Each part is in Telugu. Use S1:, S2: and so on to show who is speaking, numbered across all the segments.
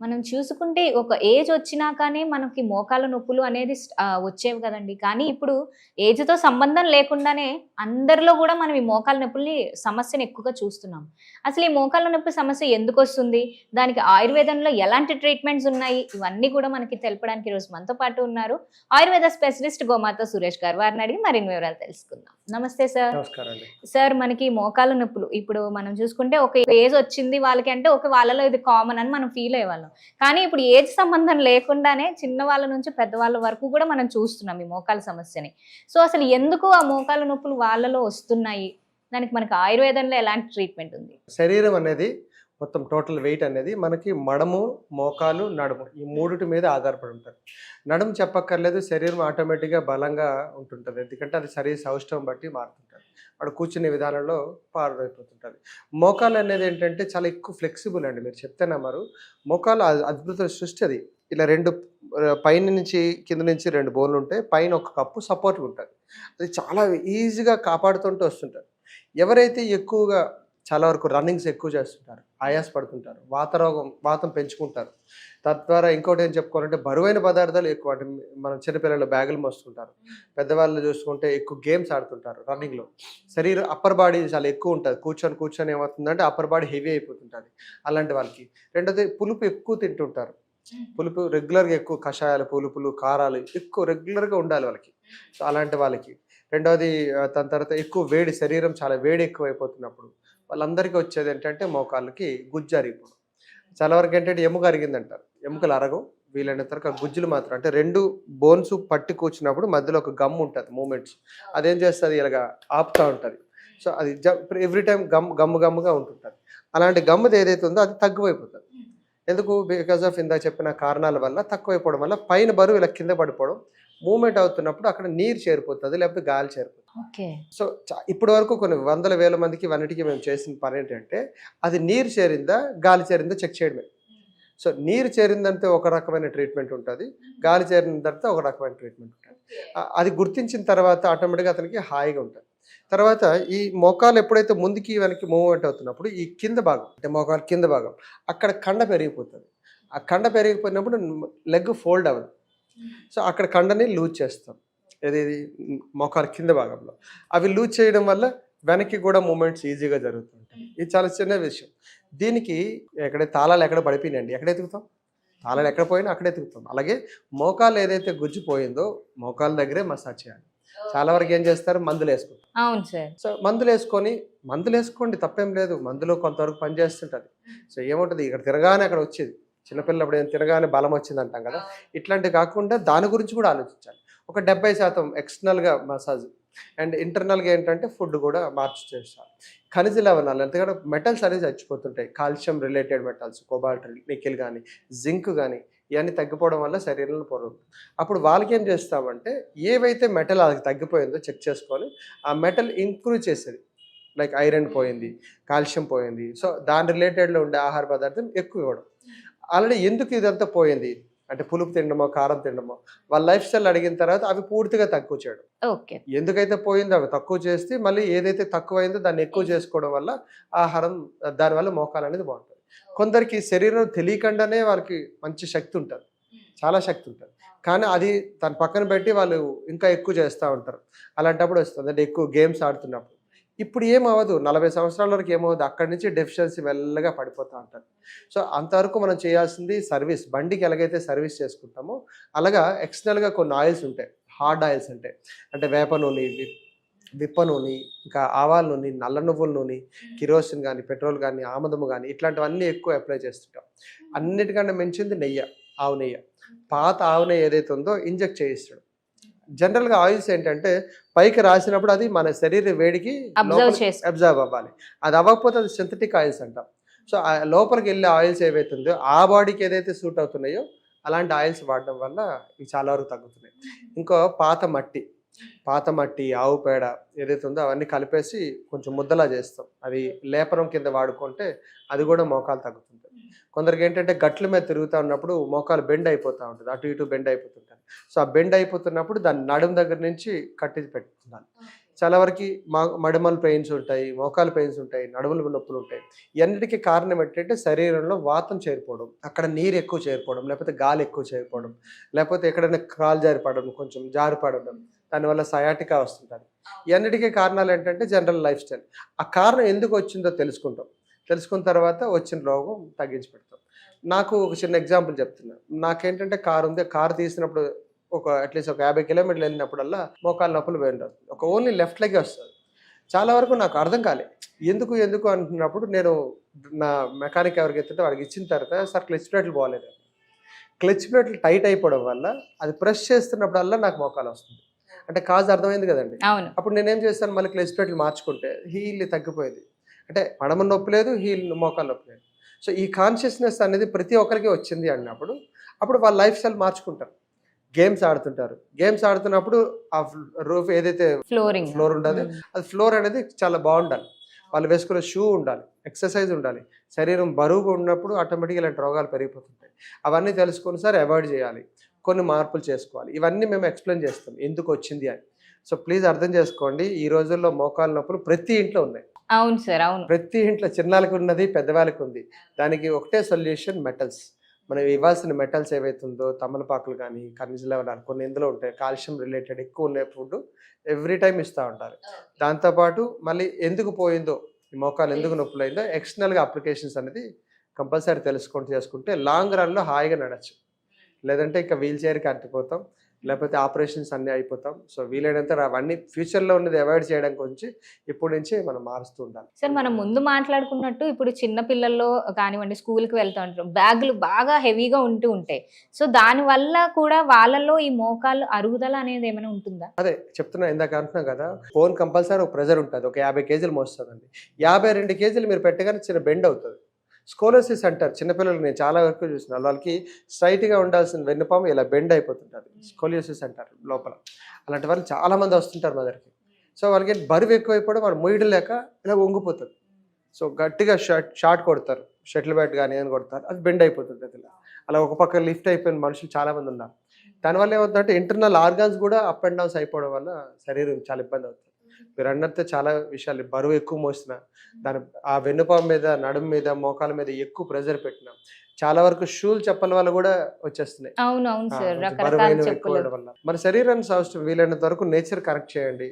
S1: మనం చూసుకుంటే ఒక ఏజ్ వచ్చినాకనే మనకి మోకాల నొప్పులు అనేది వచ్చేవి కదండి. కానీ ఇప్పుడు ఏజ్తో సంబంధం లేకుండానే అందరిలో కూడా మనం ఈ మోకాల నొప్పుల్ని సమస్యను ఎక్కువగా చూస్తున్నాం. అసలు ఈ మోకాల నొప్పి సమస్య ఎందుకు వస్తుంది? దానికి ఆయుర్వేదంలో ఎలాంటి ట్రీట్మెంట్స్ ఉన్నాయి? ఇవన్నీ కూడా మనకి తెలపడానికి ఈరోజు మనతో పాటు ఉన్నారు ఆయుర్వేద స్పెషలిస్ట్ గోమాత సురేష్ గారు. వారిని అడిగి మరిన్ని వివరాలు తెలుసుకుందాం. నమస్తే సార్. సార్ మనకి మోకాల నొప్పులు ఇప్పుడు మనం చూసుకుంటే ఒక ఏజ్ వచ్చింది వాళ్ళకి అంటే ఒక వాళ్ళలో ఇది కామన్ అని మనం ఫీల్ అయ్యేవాళ్ళం. కానీ ఇప్పుడు ఏజ్ సంబంధం లేకుండానే చిన్నవాళ్ళ నుంచి పెద్దవాళ్ళ వరకు కూడా మనం చూస్తున్నాం ఈ మోకాల సమస్యని. సో అసలు ఎందుకు ఆ మోకాల నొప్పులు వాళ్ళలో వస్తున్నాయి? దానికి మనకి ఆయుర్వేదంలో ఎలాంటి ట్రీట్మెంట్ ఉంది?
S2: శరీరం అనేది మొత్తం టోటల్ వెయిట్ అనేది మనకి మడము మోకాలు నడుము ఈ మూడుటి మీద ఆధారపడి ఉంటుంది. నడుము చెప్పక్కర్లేదు శరీరం ఆటోమేటిక్గా బలంగా ఉంటుంటుంది. ఎందుకంటే అది శరీర సౌష్టం బట్టి మారుతుంది. వాడు కూర్చునే విధానంలో పారైపోతుంటుంది మోకాలు అనేది ఏంటంటే చాలా ఎక్కువ ఫ్లెక్సిబుల్ అండి మీరు చెప్తే నమ్మరు మోకాలు అద్భుత సృష్టి అది. ఇలా రెండు పైన నుంచి కింద నుంచి రెండు బోన్లు ఉంటాయి. పైన ఒక కప్పు సపోర్ట్ ఉంటుంది. అది చాలా ఈజీగా కాపాడుతుంటూ వస్తుంటారు ఎవరైతే ఎక్కువగా చాలా వరకు రన్నింగ్స్ ఎక్కువ చేస్తుంటారు. ఆయాస పడుతుంటారు. వాతరోగం వాతం పెంచుకుంటారు. తద్వారా ఇంకోటి ఏం చెప్పుకోవాలంటే బరువైన పదార్థాలు ఎక్కువ. అంటే మనం చిన్నపిల్లలు బ్యాగులు మోస్తుంటారు. పెద్దవాళ్ళు చూసుకుంటే ఎక్కువ గేమ్స్ ఆడుతుంటారు రన్నింగ్లో శరీరం అప్పర్ బాడీ చాలా ఎక్కువ ఉంటుంది. కూర్చొని కూర్చొని ఏమవుతుందంటే అప్పర్ బాడీ హెవీ అయిపోతుంటుంది అలాంటి వాళ్ళకి. రెండోది పులుపు ఎక్కువ తింటుంటారు. పులుపు రెగ్యులర్గా ఎక్కువ కషాయాలు పులుపులు కారాలు ఎక్కువ రెగ్యులర్గా ఉండాలి వాళ్ళకి. సో అలాంటి వాళ్ళకి. రెండవది దాని తర్వాత ఎక్కువ వేడి శరీరం చాలా వేడి ఎక్కువ అయిపోతున్నప్పుడు వాళ్ళందరికీ వచ్చేది ఏంటంటే మోకాళ్ళకి గుజ్జు అరిగిపోవడం చాలా వరకు ఏంటంటే ఎముక అరిగిందంటారు. ఎముకలు అరగవు వీలైనంత వరకు ఆ గుజ్జులు మాత్రం. అంటే రెండు బోన్స్ పట్టి కూర్చున్నప్పుడు మధ్యలో ఒక గమ్ ఉంటుంది మూమెంట్స్. అదేం చేస్తుంది? ఇలాగా ఆపుతూ ఉంటుంది. సో అది ఎవ్రీ టైం గమ్ గమ్ము గమ్ముగా ఉంటుంటుంది. అలాంటి గమ్ది ఏదైతే ఉందో అది తగ్గువైపోతుంది ఎందుకు? బికాస్ ఆఫ్ ఇందా చెప్పిన కారణాల వల్ల తక్కువైపోవడం వల్ల పైన బరువు ఇలా కింద పడిపోవడం మూమెంట్ అవుతున్నప్పుడు అక్కడ నీరు చేరిపోతుంది లేకపోతే గాలి చేరిపోతుంది.
S1: ఓకే.
S2: సో చా- ఇప్పటి వరకు కొన్ని వందల వేల మందికి ఇవన్నిటికీ మేము చేసిన పని ఏంటంటే అది నీరు చేరిందా గాలి చేరిందా చెక్ చేయడమే. సో నీరు చేరిందంటే ఒక రకమైన ట్రీట్మెంట్ ఉంటుంది గాలి చేరిన తర్వాత ఒక రకమైన ట్రీట్మెంట్ ఉంటుంది. అది గుర్తించిన తర్వాత ఆటోమేటిక్గా అతనికి హాయిగా ఉంటుంది. తర్వాత ఈ మోకాలు ఎప్పుడైతే ముందుకి వెనక్కి మూవ్మెంట్ అవుతున్నప్పుడు ఈ కింద భాగం అంటే మోకాలు కింద భాగం అక్కడ కండ పెరిగిపోతుంది. ఆ కండ పెరిగిపోయినప్పుడు లెగ్ ఫోల్డ్ అవ్వదు. సో అక్కడ కండని లూజ్ చేస్తాం. ఏది మోకాలు కింద భాగంలో. అవి లూజ్ చేయడం వల్ల వెనక్కి కూడా మూమెంట్స్ ఈజీగా జరుగుతుంటాయి. ఇది చాలా చిన్న విషయం. దీనికి ఎక్కడ తాళాలు ఎక్కడ పడిపోయినాయండి? ఎక్కడ ఎతుకుతాం? తాళాలు ఎక్కడ పోయినా అక్కడ ఎతుకుతాం. అలాగే మోకాలు ఏదైతే గుజ్జు పోయిందో మోకాల దగ్గరే మసాజ్ చేయాలి. చాలా వరకు ఏం చేస్తారు? మందులు వేసుకుంటారు
S1: అవును సార్.
S2: సో మందులు వేసుకొని మందులు వేసుకోండి తప్పేం లేదు. మందులో కొంతవరకు పని చేస్తుంటుంది. సో ఏముంటుంది? ఇక్కడ తిరగానే అక్కడ వచ్చేది. చిన్నపిల్లప్పుడు ఏం తిరగానే బలం వచ్చింది అంటాం కదా ఇట్లాంటివి కాకుండా దాని గురించి కూడా ఆలోచించాలి. ఒక డెబ్బై శాతం ఎక్స్టర్నల్గా మసాజ్ అండ్ ఇంటర్నల్గా ఏంటంటే ఫుడ్ కూడా మార్చి చేస్తారు. ఖనిజ లవణాలు ఎంతగానో మెటల్స్ అనేది చచ్చిపోతుంటాయి. Calcium related metals cobalt nickel కానీ జింక్ కానీ ఇవన్నీ తగ్గిపోవడం వల్ల శరీరంలో పొరలు అప్పుడు వాళ్ళకి ఏం చేస్తామంటే ఏవైతే మెటల్ అది తగ్గిపోయిందో చెక్ చేసుకొని ఆ మెటల్ ఇంక్రూజ్ చేసేది. లైక్ ఐరన్ పోయింది కాల్షియం పోయింది. సో దాని రిలేటెడ్లో ఉండే ఆహార పదార్థం ఎక్కువ ఇవ్వడం. ఆల్రెడీ ఎందుకు ఇదంతా పోయింది? అంటే పులుపు తినడమో కారం తినడమో వాళ్ళ లైఫ్ స్టైల్ అడిగిన తర్వాత అవి పూర్తిగా తక్కువ చేయడం.
S1: ఓకే.
S2: ఎందుకైతే పోయిందో అవి తక్కువ చేస్తే మళ్ళీ ఏదైతే తక్కువైందో దాన్ని ఎక్కువ చేసుకోవడం వల్ల ఆహారం దానివల్ల మోకాలు అనేది బాగుంటుంది. కొందరికి శరీరం తెలియకుండానే వాళ్ళకి మంచి శక్తి ఉంటుంది. చాలా శక్తి ఉంటుంది. కానీ అది తన పక్కన పెట్టి వాళ్ళు ఇంకా ఎక్కువ చేస్తూ ఉంటారు. అలాంటప్పుడు వస్తుంది. అంటే ఎక్కువ గేమ్స్ ఆడుతున్నప్పుడు. ఇప్పుడు ఏమవ్వదు నలభై సంవత్సరాల వరకు ఏమవ్వదు అక్కడి నుంచి డెఫిషియన్సీ మెల్లగా పడిపోతూ ఉంటారు సో అంతవరకు మనం చేయాల్సింది సర్వీస్ బండికి ఎలాగైతే సర్వీస్ చేసుకుంటామో అలాగా ఎక్స్టర్నల్గా కొన్ని ఆయిల్స్ ఉంటాయి. హార్డ్ ఆయిల్స్ ఉంటాయి అంటే వేప నూనె విప్ప నూనె ఇంకా ఆవాల నూనె నల్ల నువ్వుల నూనె కిరోసిన్ కానీ పెట్రోల్ కానీ ఆముదము కానీ ఇట్లాంటివన్నీ ఎక్కువ అప్లై చేస్తుంటాం. అన్నిటికన్నా మించింది నెయ్యి ఆవు నెయ్యి. పాత ఆవు నెయ్యి ఏదైతే ఉందో ఇంజెక్ట్ చేయిస్తాడు. జనరల్గా ఆయిల్స్ ఏంటంటే పైకి రాసినప్పుడు అది మన శరీర వేడికి
S1: అబ్జర్వ్
S2: అవ్వాలి. అది అవ్వకపోతే అది సింథటిక్ ఆయిల్స్ అంటాం. సో లోపలికి వెళ్ళే ఆయిల్స్ ఏవైతే ఉందో ఆ బాడీకి ఏదైతే సూట్ అవుతున్నాయో అలాంటి ఆయిల్స్ వాడడం వల్ల ఇవి చాలా వరకు తగ్గుతున్నాయి. ఇంకో పాత మట్టి పాత మట్టి ఆవు పేడ ఏదైతే ఉందో అవన్నీ కలిపేసి కొంచెం ముద్దలా చేస్తాం. అది లేపనం కింద వాడుకుంటే అది కూడా మోకాలు తగ్గుతుంది. కొందరికి ఏంటంటే గట్ల మీద తిరుగుతూ ఉన్నప్పుడు మోకాలు బెండ్ అయిపోతూ ఉంటుంది. అటు ఇటు బెండ్ అయిపోతుంటారు. సో ఆ బెండ్ అయిపోతున్నప్పుడు దాన్ని నడుం దగ్గర నుంచి కట్టి పెట్టుకుంటాను. చాలా వరకు మా మడిమల పెయిన్స్ ఉంటాయి మోకాలు పెయిన్స్ ఉంటాయి నడుముల నొప్పులు ఉంటాయి. ఇవన్నిటికీ కారణం ఏంటంటే శరీరంలో వాతం చేరిపోవడం అక్కడ నీరు ఎక్కువ చేరిపోవడం లేకపోతే గాలి ఎక్కువ చేరిపోవడం లేకపోతే ఎక్కడైనా కాలు జారిపడడం కొంచెం జారిపడడం దానివల్ల సయాటికా వస్తుంటుంది ఇవన్నిటికీ కారణాలు ఏంటంటే జనరల్ లైఫ్ స్టైల్. ఆ కారణం ఎందుకు వచ్చిందో తెలుసుకుంటాం. తెలుసుకున్న తర్వాత వచ్చిన రోగం తగ్గించి పెడతాం. నాకు ఒక చిన్న ఎగ్జాంపుల్ చెప్తున్నా. నాకేంటంటే కారు ఉంది. కారు తీసినప్పుడు ఒక అట్లీస్ట్ ఒక యాభై కిలోమీటర్లు వెళ్ళినప్పుడల్లా మోకాలు నొప్పులు పోయిన ఒక ఓన్లీ లెఫ్ట్ లెగే వస్తుంది. చాలా వరకు నాకు అర్థం కాలే. ఎందుకు ఎందుకు అంటున్నప్పుడు నేను నా మెకానిక్ ఎవరికి ఎత్తుంటే వాడికి ఇచ్చిన తర్వాత సార్ క్లచ్ ప్లేట్లు బాగాలేదు క్లచ్ ప్లేట్లు టైట్ అయిపోవడం వల్ల అది ప్రెస్ చేస్తున్నప్పుడల్లా నాకు మోకాలు వస్తుంది. అంటే కాజ్ అర్థమైంది కదండి. అప్పుడు నేనేం చేస్తాను మళ్ళీ క్లచ్ ప్లేట్లు మార్చుకుంటే హీల్ తగ్గిపోయేది. అంటే మడమ నొప్పి లేదు హీల్ మోకాలు నొప్పి లేదు. సో ఈ కాన్షియస్నెస్ అనేది ప్రతి ఒక్కరికి వచ్చింది అన్నప్పుడు అప్పుడు వాళ్ళ లైఫ్ స్టైల్ మార్చుకుంటారు. గేమ్స్ ఆడుతుంటారు. గేమ్స్ ఆడుతున్నప్పుడు ఆ రూఫ్ ఏదైతే
S1: ఫ్లోరింగ్
S2: ఫ్లోర్ ఉంటుంది అది ఫ్లోర్ అనేది చాలా బాగుండాలి. వాళ్ళు వేసుకునే షూ ఉండాలి ఎక్సర్సైజ్ ఉండాలి. శరీరం బరువుగా ఉన్నప్పుడు ఆటోమేటిక్గా ఇలాంటి రోగాలు పెరిగిపోతుంటాయి. అవన్నీ తెలుసుకొని సార్ అవాయిడ్ చేయాలి. కొన్ని మార్పులు చేసుకోవాలి. ఇవన్నీ మేము ఎక్స్ప్లెయిన్ చేస్తాం. ఎందుకు వచ్చింది అని. సో ప్లీజ్ అర్థం చేసుకోండి. ఈ రోజుల్లో మోకాలు నొప్పులు ప్రతి ఇంట్లో ఉన్నాయి.
S1: అవును సార్ అవును.
S2: ప్రతి ఇంట్లో చిన్నాళ్ళకి ఉన్నది పెద్దవాళ్ళకి ఉంది దానికి ఒకటే సొల్యూషన్ మెటల్స్. మనం ఇవ్వాల్సిన మెటల్స్ ఏవైతుందో తమలపాకులు కానీ ఖనిజ లవణాలు కొన్ని ఇందులో ఉంటాయి. కాల్షియం రిలేటెడ్ ఎక్కువ ఉన్నాయి ఫుడ్ ఎవ్రీ టైం ఇస్తూ ఉంటారు. దాంతోపాటు మళ్ళీ ఎందుకు పోయిందో ఈ మోకాలు ఎందుకు నొప్పులైందో ఎక్స్టర్నల్గా అప్లికేషన్స్ అనేది కంపల్సరీ తెలుసుకుంటూ చేసుకుంటే లాంగ్ రన్లో హాయిగా నడచ్చు. లేదంటే ఇంకా వీల్ చైర్కి అంటిపోతాం లేకపోతే ఆపరేషన్స్ అన్నీ అయిపోతాం. సో వీలైనంత అవన్నీ ఫ్యూచర్లో ఉన్నది అవాయిడ్ చేయడం గురించి ఇప్పటి నుంచి మనం మారుస్తూ ఉండాలి.
S1: సార్ మనం ముందు మాట్లాడుకున్నట్టు ఇప్పుడు చిన్న పిల్లల్లో కానివ్వండి స్కూల్కి వెళ్తూ ఉంటారు. బ్యాగులు బాగా హెవీగా ఉంటూ ఉంటాయి. సో దాని వల్ల కూడా వాళ్ళల్లో ఈ మోకాలు అరుగుదల అనేది ఏమైనా ఉంటుందా?
S2: అదే చెప్తున్నా ఇందాక అంటున్నాం కదా ఫోన్ కంపల్సరీ ఒక ప్రెజర్ ఉంటుంది. ఒక యాభై కేజీలు మోస్తుందండి. యాభై రెండు కేజీలు మీరు పెట్టగానే చిన్న బెండ్ అవుతుంది. స్కోలసిస్ అంటారు చిన్నపిల్లలు నేను చాలా వరకు చూసిన వాళ్ళకి స్ట్రైట్గా ఉండాల్సిన వెన్నుపాము ఇలా బెండ్ అయిపోతుంటుంది స్కోలియోసిస్ అంటారు లోపల. అలాంటి వాళ్ళు చాలా మంది వస్తుంటారు మా దగ్గరికి. సో వాళ్ళకి బరువు ఎక్కువైపోవడం వాళ్ళు మొయ్యడం లేక ఇలా వంగిపోతుంది సో గట్టిగా షార్ట్ షార్ట్ కొడతారు. షటిల్ బ్యాట్ కానీ ఏదైనా కొడతారు. అది బెండ్ అయిపోతుంది ఇలా. అలా ఒక పక్క లిఫ్ట్ అయిపోయిన మనుషులు చాలా మంది ఉన్నారు. దానివల్ల ఏమవుతుందంటే ఇంటర్నల్ ఆర్గాన్స్ కూడా అప్ అండ్ డౌన్స్ అయిపోవడం వల్ల శరీరం చాలా ఇబ్బంది అవుతుంది. మీరు అన్నట్టు చాలా విషయాలు. బరువు ఎక్కువ మోసిన దాని ఆ వెన్నుపాము మీద నడుము మీద మోకాల మీద ఎక్కువ ప్రెజర్ పెట్టిన చాలా వరకు షూలు చెప్పల వల్ల కూడా వచ్చేస్తున్నాయి. ఎక్కువ వల్ల. మన శరీరానికి అవసరం వీలైనంత వరకు నేచర్ కరెక్ట్ చేయండి.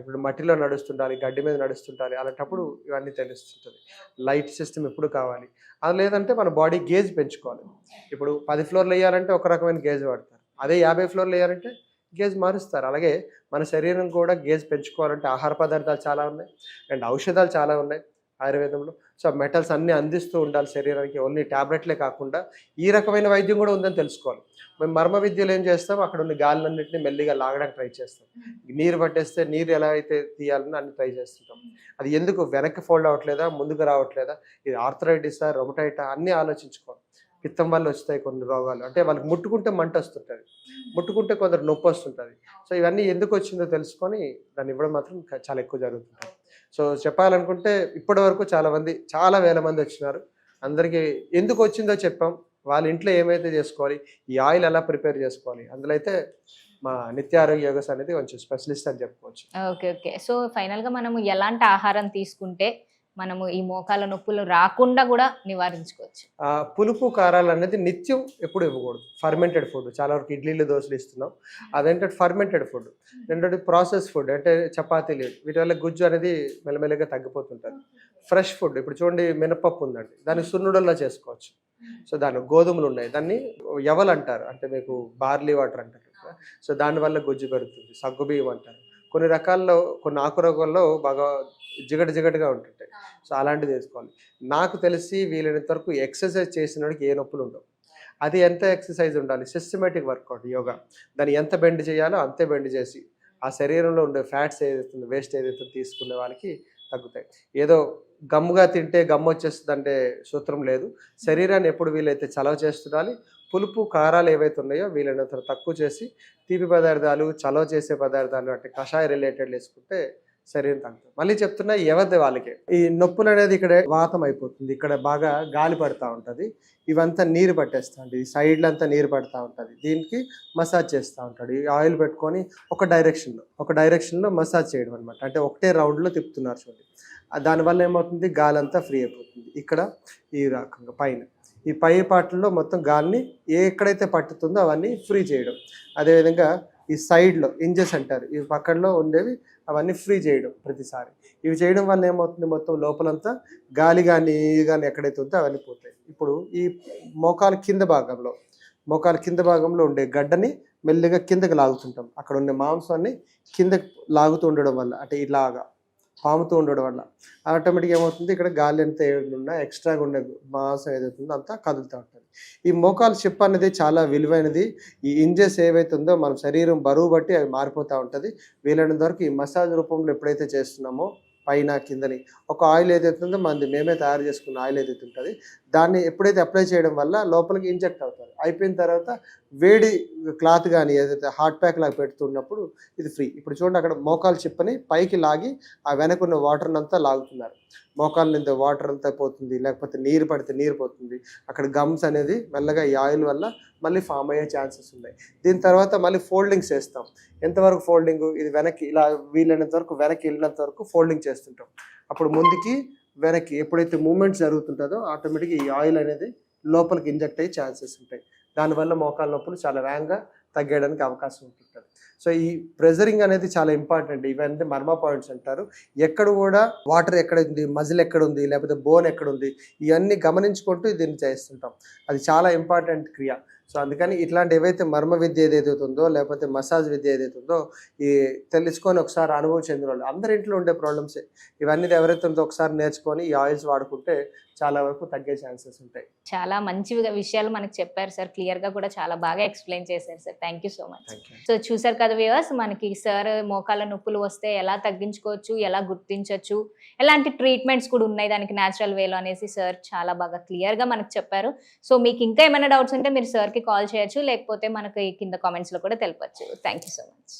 S2: ఇప్పుడు మట్టిలో నడుస్తుండాలి గడ్డి మీద నడుస్తుండాలి అలాంటప్పుడు ఇవన్నీ తెలుస్తుంటుంది. లైట్ సిస్టమ్ ఎప్పుడు కావాలి? అది లేదంటే మన బాడీ గేజ్ పెంచుకోవాలి. ఇప్పుడు పది ఫ్లోర్లు వేయాలంటే ఒక రకమైన గేజ్ వాడతారు. అదే యాభై ఫ్లోర్లు వేయాలంటే గేజ్ మారుస్తారు. అలాగే మన శరీరం కూడా గేజ్ పెంచుకోవాలంటే ఆహార పదార్థాలు చాలా ఉన్నాయి. అండ్ ఔషధాలు చాలా ఉన్నాయి ఆయుర్వేదంలో. సో మెటల్స్ అన్నీ అందిస్తూ ఉండాలి శరీరానికి. ఓన్లీ ట్యాబ్లెట్లే కాకుండా ఈ రకమైన వైద్యం కూడా ఉందని తెలుసుకోవాలి. మేము మర్మ విద్యలు ఏం చేస్తాం? అక్కడ ఉన్న గాలిలన్నింటినీ మెల్లిగా లాగడానికి ట్రై చేస్తాం. నీరు పట్టేస్తే నీరు ఎలా అయితే తీయాలని అన్ని ట్రై చేస్తుంటాం. అది ఎందుకు? వెనక్కి ఫోల్డ్ అవ్వట్లేదా? ముందుకు రావట్లేదా? ఇది ఆర్థరైటిసా? రొమటైటా? అన్నీ ఆలోచించుకోవాలి. పిత్తం వల్ల వస్తాయి కొన్ని రోగాలు. అంటే వాళ్ళకి ముట్టుకుంటే మంట వస్తుంటుంది. ముట్టుకుంటే కొందరు నొప్పి వస్తుంటుంది. సో ఇవన్నీ ఎందుకు వచ్చిందో తెలుసుకొని దాన్ని ఇవ్వడం మాత్రం చాలా ఎక్కువ జరుగుతుంది సో చెప్పాలనుకుంటే ఇప్పటి వరకు చాలామంది చాలా వేల మంది వచ్చినారు. అందరికీ ఎందుకు వచ్చిందో చెప్పాం. వాళ్ళ ఇంట్లో ఏమైతే చేసుకోవాలి ఈ ఆయిల్ ఎలా ప్రిపేర్ చేసుకోవాలి అందులో అయితే మా నిత్య ఆరోగ్య యోగస్ అనేది కొంచెం స్పెషలిస్ట్ అని చెప్పుకోవచ్చు.
S1: Okay okay. సో ఫైనల్గా మనము ఎలాంటి ఆహారం తీసుకుంటే మనము ఈ మోకాల నొప్పులు రాకుండా కూడా నివారించుకోవచ్చు.
S2: పులుపు కారాలు అనేది నిత్యం ఎప్పుడు ఇవ్వకూడదు. ఫర్మెంటెడ్ ఫుడ్ చాలా వరకు ఇడ్లీలు దోశలు ఇస్తున్నాం. అదేంటంటే ఫర్మెంటెడ్ ఫుడ్ రెండోది ప్రాసెస్ ఫుడ్ అంటే చపాతీలు వీటి వల్ల గుజ్జు అనేది మెల్లమెల్లగా తగ్గిపోతుంటుంది. ఫ్రెష్ ఫుడ్ ఇప్పుడు చూడండి మినపప్పు ఉందండి. దాన్ని సున్నుడల్లా చేసుకోవచ్చు. సో దాని గోధుమలు ఉన్నాయి. దాన్ని ఎవలు అంటారు. అంటే మీకు బార్లీ వాటర్ అంటారు సో దానివల్ల గుజ్జు పెరుగుతుంది. సగ్గుబియ్యం అంటారు. కొన్ని రకాల్లో కొన్ని ఆకురకాల్లో బాగా జిగట జిగటగా ఉంటుంది. సో అలాంటిది వేసుకోవాలి. నాకు తెలిసి వీలైనంత వరకు ఎక్సర్సైజ్ చేసినోడికి ఏ నొప్పులు ఉండవు. అది ఎంత ఎక్సర్సైజ్ ఉండాలి? Systematic workout yoga. దాన్ని ఎంత బెండ్ చేయాలో అంతే బెండ్ చేసి ఆ శరీరంలో ఉండే ఫ్యాట్స్ ఏదైతుందో వేస్ట్ ఏదైతే తీసుకునే వాళ్ళకి తగ్గుతాయి. ఏదో గమ్ముగా తింటే గమ్ము వచ్చేస్తుంది అంటే సూత్రం లేదు. శరీరాన్ని ఎప్పుడు వీలైతే చలవ చేస్తుండాలి పులుపు కారాలు ఏవైతే ఉన్నాయో వీలైనంత తక్కువ చేసి తీపి పదార్థాలు చలవ చేసే పదార్థాలు అంటే కషాయ రిలేటెడ్ వేసుకుంటే శరీరం తగ్గుతుంది మళ్ళీ చెప్తున్నా ఎవరిది వాళ్ళకి. ఈ నొప్పులు అనేది ఇక్కడ వాతం అయిపోతుంది. ఇక్కడ బాగా గాలి పడుతూ ఉంటుంది. ఇవంతా నీరు పట్టేస్తూ ఉంటుంది. ఈ సైడ్లు అంతా నీరు పడతా ఉంటుంది. దీనికి మసాజ్ చేస్తూ ఉంటాడు. ఈ ఆయిల్ పెట్టుకొని ఒక డైరెక్షన్లో ఒక డైరెక్షన్లో మసాజ్ చేయడం అనమాట అంటే ఒకటే రౌండ్లో తిప్పుతున్నారు చూడండి. దానివల్ల ఏమవుతుంది? గాలి అంతా ఫ్రీ అయిపోతుంది. ఇక్కడ ఈ రకంగా పైన. ఈ పై పాటల్లో మొత్తం గాలిని ఏ ఎక్కడైతే పట్టుతుందో అవన్నీ ఫ్రీ చేయడం. అదేవిధంగా ఈ సైడ్లో ఇంజెస్ అంటారు. ఈ పక్కనలో ఉండేవి అవన్నీ ఫ్రీ చేయడం ప్రతిసారి. ఇవి చేయడం వల్ల ఏమవుతుంది మొత్తం లోపలంతా గాలి కానీ కానీ ఎక్కడైతే ఉందో అవన్నీ పోతాయి. ఇప్పుడు ఈ మోకాల కింద భాగంలో మోకాల కింద భాగంలో ఉండే గడ్డని మెల్లిగా కిందకి లాగుతుంటాం. అక్కడ ఉండే మాంసాన్ని కిందకి లాగుతూ ఉండడం వల్ల అంటే ఇలాగా. పాముతూ ఉండడం వల్ల. ఆటోమేటిక్గా ఏమవుతుంది? ఇక్కడ గాలి ఎంత ఉన్నా ఎక్స్ట్రాగా ఉండే మాంసం ఏదైతుందో అంతా కదులుతూ ఉంటుంది. ఈ మోకాల చిప్ అనేది చాలా విలువైనది. ఈ ఇంజెస్ ఏవైతుందో మన శరీరం బరువు బట్టి అవి మారిపోతూ ఉంటుంది. వీలైనంత వరకు ఈ మసాజ్ రూపంలో ఎప్పుడైతే చేస్తున్నామో పైన కిందని ఒక ఆయిల్ ఏదైతే ఉందో మనది మేమే తయారు చేసుకున్న ఆయిల్ ఏదైతే ఉంటుంది దాన్ని ఎప్పుడైతే అప్లై చేయడం వల్ల లోపలికి ఇంజెక్ట్ అవుతారు. అయిపోయిన తర్వాత వేడి క్లాత్ కానీ ఏదైతే హాట్ ప్యాక్ లాగా పెడుతున్నప్పుడు ఇది ఫ్రీ ఇప్పుడు చూడండి అక్కడ మోకాలు చిప్పని పైకి లాగి ఆ వెనకున్న వాటర్ని అంతా లాగుతున్నారు. మోకాల మీద వాటర్ అంతా పోతుంది లేకపోతే నీరు పడితే నీరు పోతుంది. అక్కడ గమ్స్ అనేది మెల్లగా ఈ ఆయిల్ వల్ల మళ్ళీ ఫామ్ అయ్యే ఛాన్సెస్ ఉన్నాయి. దీని తర్వాత మళ్ళీ ఫోల్డింగ్స్ చేస్తాం. ఎంతవరకు ఫోల్డింగ్ ఇది వెనక్కి ఇలా వీలైనంత వరకు వెనక్కి వెళ్ళినంత వరకు ఫోల్డింగ్ చేస్తుంటాం. అప్పుడు ముందుకి వెనక్కి ఎప్పుడైతే మూమెంట్స్ జరుగుతుంటుందో ఆటోమేటిక్గా ఈ ఆయిల్ అనేది లోపలికి ఇంజెక్ట్ అయ్యే ఛాన్సెస్ ఉంటాయి. దానివల్ల మోకాల నొప్పులు చాలా వేగంగా తగ్గడానికి అవకాశం ఉంటుంటుంది. సో ఈ ప్రెజరింగ్ అనేది చాలా ఇంపార్టెంట్. ఇవన్నీ మర్మ పాయింట్స్ అంటారు. ఎక్కడ కూడా వాటర్ ఎక్కడ ఉంది మజిల్ ఎక్కడ ఉంది లేకపోతే బోన్ ఎక్కడ ఉంది ఇవన్నీ గమనించుకుంటూ దీన్ని చేస్తుంటాం. అది చాలా ఇంపార్టెంట్ క్రియ. సో అందుకని ఇట్లాంటి ఏవైతే మర్మ విద్య ఏదైతే ఉందో లేకపోతే మసాజ్ విద్య ఏదైతే ఉందో ఈ తెలుసుకొని ఒకసారి అనుభవం చెందిన వాళ్ళు అందరి ఇంట్లో ఉండే ప్రాబ్లమ్సే ఇవన్నీ ఎవరైతే ఉందో ఒకసారి నేర్చుకొని ఈ ఆయిల్స్ వాడుకుంటే చాలా వరకు తగ్గే ఛాన్సెస్ ఉంటాయి.
S1: చాలా మంచి విషయాలు మనకి చెప్పారు సార్. క్లియర్గా కూడా చాలా బాగా ఎక్స్ప్లెయిన్ చేశారు sir. Thank you so much so చూసారు కదా వ్యూవర్స్ మనకి సార్ మోకాల నొప్పులు వస్తే ఎలా తగ్గించుకోవచ్చు ఎలా గుర్తించవచ్చు ఎలాంటి ట్రీట్మెంట్స్ కూడా ఉన్నాయి దానికి న్యాచురల్ వేలో అనేసి సార్ చాలా బాగా క్లియర్గా మనకు చెప్పారు. సో మీకు ఇంకా ఏమైనా డౌట్స్ ఉంటే మీరు నెంబర్కి కాల్ చేయొచ్చు లేకపోతే మనకి కింద కామెంట్స్లో కూడా తెలపచ్చు. Thank you so much